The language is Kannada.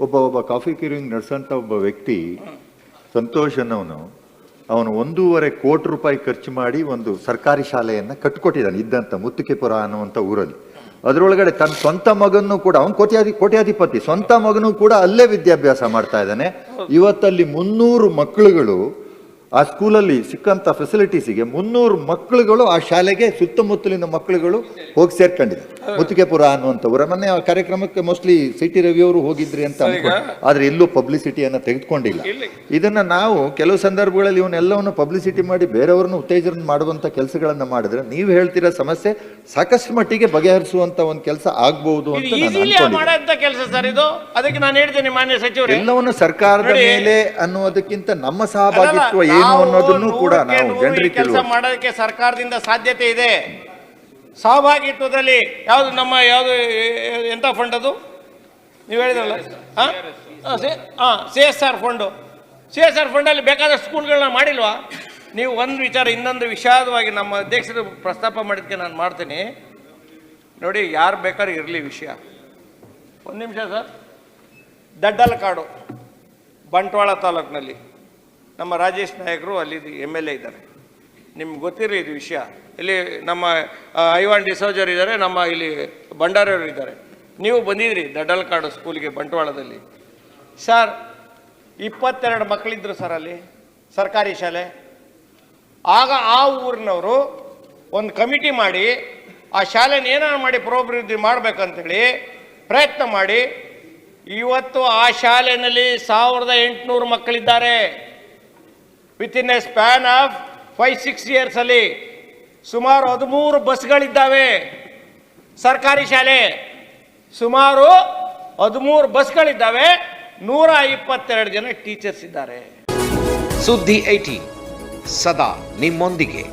ಒಬ್ಬ ಒಬ್ಬ ಕಾಫಿ ಕಿರಿಂಗ್ ನಡೆಸಂತ ಒಬ್ಬ ವ್ಯಕ್ತಿ ಸಂತೋಷ್ ಅನ್ನೋನು, ಅವನು ಒಂದೂವರೆ ಕೋಟಿ ರೂಪಾಯಿ ಖರ್ಚು ಮಾಡಿ ಒಂದು ಸರ್ಕಾರಿ ಶಾಲೆಯನ್ನು ಕಟ್ಟಿಕೊಟ್ಟಿದ್ದಾನೆ ಇದ್ದಂಥ ಮುತ್ತುಕೆಪುರ ಅನ್ನುವಂಥ ಊರಲ್ಲಿ. ಅದರೊಳಗಡೆ ತನ್ನ ಸ್ವಂತ ಮಗನೂ ಕೂಡ, ಅವನು ಕೋಟ್ಯಾಧಿ, ಕೋಟ್ಯಾಧಿಪತಿ, ಸ್ವಂತ ಮಗನೂ ಕೂಡ ಅಲ್ಲೇ ವಿದ್ಯಾಭ್ಯಾಸ ಮಾಡ್ತಾ ಇದ್ದಾನೆ. ಇವತ್ತಲ್ಲಿ ಮುನ್ನೂರು ಮಕ್ಕಳುಗಳು ಆ ಸ್ಕೂಲಲ್ಲಿ ಸಿಕ್ಕಂಥ ಫೆಸಿಲಿಟೀಸಿಗೆ ಮುನ್ನೂರು ಮಕ್ಕಳುಗಳು ಆ ಶಾಲೆಗೆ ಸುತ್ತಮುತ್ತಲಿನ ಮಕ್ಕಳುಗಳು ಹೋಗಿ ಸೇರ್ಕೊಂಡಿದೆ. ಮುತ್ತಿಗೆಪುರ ಅನ್ನುವಂಥವ್ರ ಮೊನ್ನೆ ಆ ಕಾರ್ಯಕ್ರಮಕ್ಕೆ ಮೋಸ್ಟ್ಲಿ ಸಿಟಿ ರವಿ ಅವರು ಹೋಗಿದ್ರಿ ಅಂತ ಅನ್ಕೊಂಡು. ಆದ್ರೆ ಎಲ್ಲೂ ಪಬ್ಲಿಸಿಟಿಯನ್ನು ತೆಗೆದುಕೊಂಡಿಲ್ಲ. ಇದನ್ನ ನಾವು ಕೆಲವು ಸಂದರ್ಭಗಳಲ್ಲಿ ಇವನ್ನೆಲ್ಲವನ್ನು ಪಬ್ಲಿಸಿಟಿ ಮಾಡಿ ಬೇರೆಯವ್ರನ್ನ ಉತ್ತೇಜನ ಮಾಡುವಂಥ ಕೆಲಸಗಳನ್ನು ಮಾಡಿದ್ರೆ ನೀವು ಹೇಳ್ತಿರೋ ಸಮಸ್ಯೆ? ಸಾಕಷ್ಟು ಮಟ್ಟಿಗೆ ಬಗೆಹರಿಸುವಂಥ ಒಂದು ಕೆಲಸ ಆಗ್ಬೋದು ಅಂತ ನಾನು ಕೆಲಸ ಸರ್ ಇದು. ಅದಕ್ಕೆ ನಾನು ಹೇಳ್ತೀನಿ ಮಾನ್ಯ ಸಚಿವರೇ. ಎಲ್ಲವನ್ನು ಸರ್ಕಾರದ ಮೇಲೆ ಅನ್ನೋದಕ್ಕಿಂತ ನಮ್ಮ ಸಹಭಾಗಿತ್ವ ಏನು ನಾವು ಅನ್ನೋದನ್ನು ಕೂಡ ನಾವು ನೂರು ಜನರಿಗೆ ಕೆಲಸ ಮಾಡೋದಕ್ಕೆ ಸರ್ಕಾರದಿಂದ ಸಾಧ್ಯತೆ ಇದೆ. ಸಹಭಾಗಿತ್ವದಲ್ಲಿ ಯಾವುದು ನಮ್ಮ ಯಾವುದು ಎಂಥ ಫಂಡ್ ಅದು? ನೀವು ಹೇಳಿದ್ರಲ್ಲ? ಹಾಂ? ಹಾಂ C S R fund C S R ಫಂಡಲ್ಲಿ ಬೇಕಾದ ಸ್ಕೂಲ್ಗಳನ್ನ ಮಾಡಿಲ್ವಾ? ನೀವು ಒಂದು ವಿಚಾರ ಇನ್ನೊಂದು ವಿಷಾದವಾಗಿ ನಮ್ಮ ಅಧ್ಯಕ್ಷರು ಪ್ರಸ್ತಾಪ ಮಾಡಿದ್ದಕ್ಕೆ ನಾನು ಮಾಡ್ತೀನಿ. ನೋಡಿ ಯಾರು ಬೇಕಾದ್ರೂ ಇರಲಿ ವಿಷಯ. ಒಂದು ನಿಮಿಷ ಸರ್. ದಡ್ಡಲ ಕಾಡು ಬಂಟ್ವಾಳ ತಾಲೂಕಿನಲ್ಲಿ. ನಮ್ಮ ರಾಜೇಶ್ ನಾಯಕರು ಅಲ್ಲಿ ಎಂ ಎಲ್ ಎ ಇದ್ದಾರೆ. ನಿಮ್ಗೆ ಗೊತ್ತಿರಲಿ ಇದು ವಿಷಯ. ಇಲ್ಲಿ ನಮ್ಮ ಐವಾನ್ ಡಿಸೋಜರ್ ಇದ್ದಾರೆ, ನಮ್ಮ ಇಲ್ಲಿ ಭಂಡಾರಿಯವರು ಇದ್ದಾರೆ. ನೀವು ಬಂದಿದ್ರಿ ದಡ್ಡಲಕಾಡು ಸ್ಕೂಲಿಗೆ ಬಂಟ್ವಾಳದಲ್ಲಿ. ಸರ್, ಇಪ್ಪತ್ತೆರಡು ಮಕ್ಕಳಿದ್ರು ಸರ್ ಅಲ್ಲಿ, ಸರ್ಕಾರಿ ಶಾಲೆ. ಆಗ ಆ ಊರಿನವರು ಒಂದು ಕಮಿಟಿ ಮಾಡಿ, ಆ ಶಾಲೆನ ಏನಾರು ಮಾಡಿ ಪುರೋಭಿವೃದ್ಧಿ ಮಾಡಬೇಕಂತೇಳಿ ಪ್ರಯತ್ನ ಮಾಡಿ, ಇವತ್ತು ಆ ಶಾಲೆಯಲ್ಲಿ ಸಾವಿರದ ಎಂಟುನೂರು ಮಕ್ಕಳಿದ್ದಾರೆ. Within a span of five six ಇಯರ್ಸಲ್ಲಿ ಸುಮಾರು ಹದಿಮೂರು ಬಸ್ಗಳಿದ್ದಾವೆ. ಸರ್ಕಾರಿ ಶಾಲೆ ಸುಮಾರು ಹದಿಮೂರು ಬಸ್ಗಳಿದ್ದಾವೆ. ನೂರ ಇಪ್ಪತ್ತೆರಡು ಜನ ಟೀಚರ್ಸ್ ಇದ್ದಾರೆ. ಸುದ್ದಿ ಐಟಿ ಸದಾ ನಿಮ್ಮೊಂದಿಗೆ.